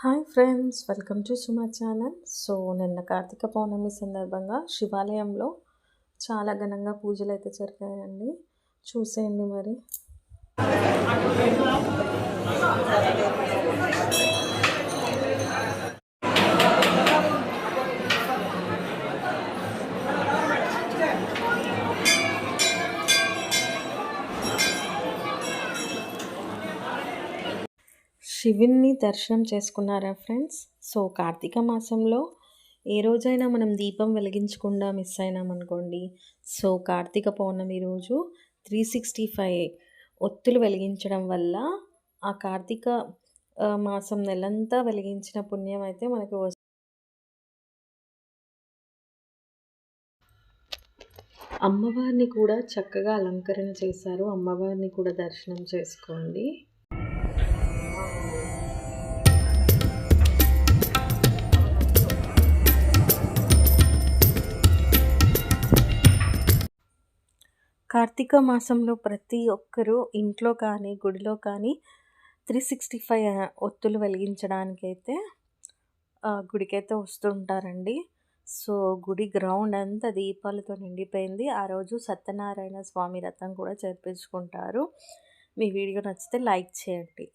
Hi friends welcome to Suma channel. So నిన్న కార్తీక పౌర్ణమి సందర్భంగా శివాలయంలో చాలా ఘనంగా పూజలు అయితే జరిగాయండి. చూసేయండి మరి. శివుణ్ణి దర్శనం చేసుకున్నారా ఫ్రెండ్స్? సో కార్తీక మాసంలో ఏ రోజైనా మనం దీపం వెలిగించకుండా మిస్ అయినామనుకోండి సో కార్తీక పౌర్ణమి రోజు త్రీ సిక్స్టీ ఫైవ్ ఒత్తులు వెలిగించడం వల్ల ఆ కార్తీక మాసం నెలంతా వెలిగించిన పుణ్యం అయితే మనకు వస్తుంది. అమ్మవారిని కూడా చక్కగా అలంకరణ చేశారు. అమ్మవారిని కూడా దర్శనం చేసుకోండి. కార్తీక మాసంలో ప్రతి ఒక్కరూ ఇంట్లో కానీ గుడిలో కానీ త్రీ సిక్స్టీ ఫైవ్ ఒత్తులు వెలిగించడానికైతే గుడికైతే వస్తుంటారండి సో గుడి గ్రౌండ్ అంతా దీపాలతో నిండిపోయింది. ఆ రోజు సత్యనారాయణ స్వామి రథం కూడా చేర్పించుకుంటారు. మీ వీడియో నచ్చితే లైక్ చేయండి.